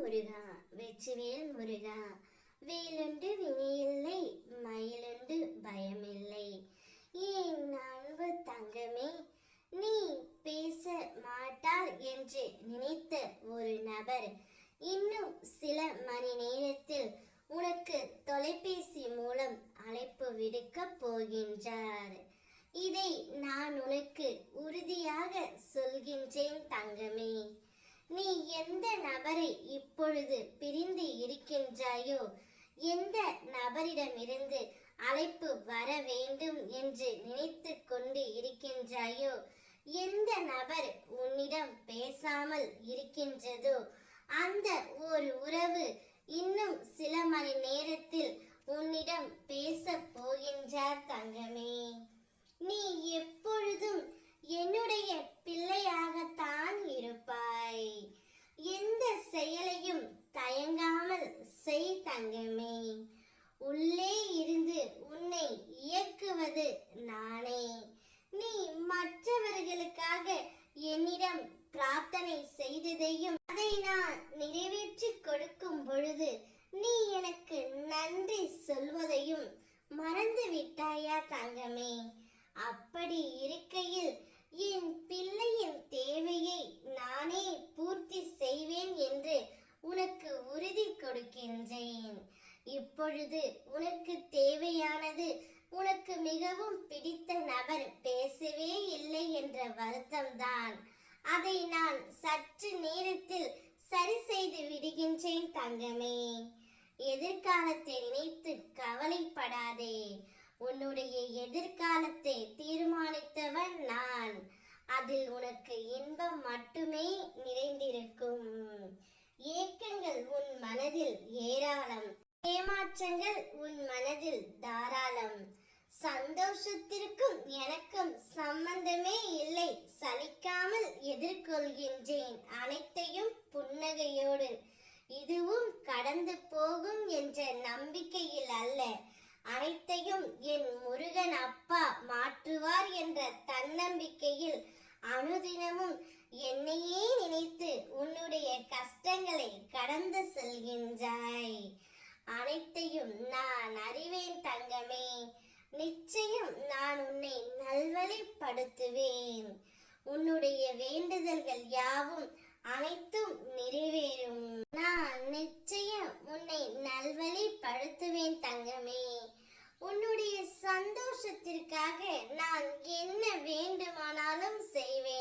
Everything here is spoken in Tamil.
முருகா வெற்றிவேல் முருகா. வேலுண்டு வினியில்லை மயிலுண்டு பயமில்லை. ஏன் அன்பு தங்கமே நீ பேச மாட்டார் என்று நினைத்த ஒரு நபர். இன்னும் சில மணி நேரத்தில் உனக்கு தொலைபேசி மூலம் அழைப்பு விடுக்க போகின்றார். இதை நான் உனக்கு உறுதியாக சொல்கின்றேன் தங்கமே. இப்பொழுது பிரிந்து இருக்கின்றாயோ? எந்த நபரிடமிருந்து அழைப்பு வர வேண்டும் என்று நினைத்து கொண்டு இருக்கின்றாயோ? எந்த நபர் உன்னிடம் பேசாமல் இருக்கின்றதோ? அந்த ஒரு உறவு இன்னும் சில மணி நேரத்தில் உன்னிடம் பேச போகின்றார் தங்கமே நீ எப்பொழுதும் என்னுடைய பிள்ளையாகத்தான் இருப்பாய் எந்த செயலையும் தயங்காமல் செய் தங்கமே உள்ளே இருந்து உன்னை இயக்குவது நானே. நீ மற்றவர்களுக்காக என்னிடம் பிரார்த்தனை செய்ததையும் அதை நான் நிறைவேற்றி கொடுக்கும் பொழுது நீ எனக்கு நன்றி சொல்வதையும் மறந்து விட்டாயா தங்கமே? அப்படி இருக்கையில் என் பிள்ளையின் தேவையை நானே பூர்த்தி செய்வேன் என்று உனக்கு உறுதி கொடுக்கின்றேன். இப்பொழுது உனக்கு தேவையானது உனக்கு மிகவும் பிடித்த நபர் பேசவே இல்லை என்ற வருத்தம்தான். அதை நான் சற்று நேரத்தில் சரி செய்து விடுகின்றேன் தங்கமே. எதிர்காலத்தை நினைத்து கவலைப்படாதே. உன்னுடைய எதிர்காலத்தை தீர்மானித்தவன் நான். அதில் உனக்கு இன்பம் மட்டுமே நிறைந்திருக்கும் ஏக்கங்கள் உன் மனதில் ஏராளம் ஏமாற்றங்கள் உன் மனதில் தாராளம். சந்தோஷத்திற்கும் எனக்கும் சம்பந்தமே இல்லை. சலிக்காமல் எதிர்கொள்கின்றேன் அனைத்தையும் புன்னகையோடு. இதுவும் கடந்து போகும் என்ற நம்பிக்கையில் அல்ல. அனைத்தையும் என் முருகன் அப்பா மாற்றுவார் என்ற தன்னம்பிக்கையில் அனுதினமும் என்னையே நினைத்து உன்னுடைய கஷ்டங்களை கடந்து செல்கின்றார். அனைத்தையும் நான் அறிவேன் தங்கமே. நிச்சயம் நான் உன்னை நல்வழிப்படுத்துவேன். உன்னுடைய வேண்டுதல்கள் யாவும் அனைத்தும் நிறைவேறும். நான் நிச்சயம் உன்னை நல்வழிப்படுத்துவேன் தங்கமே. உன்னுடைய சந்தோஷத்திற்காக நான் என்ன வேண்டுமானாலும் செய்வேன்.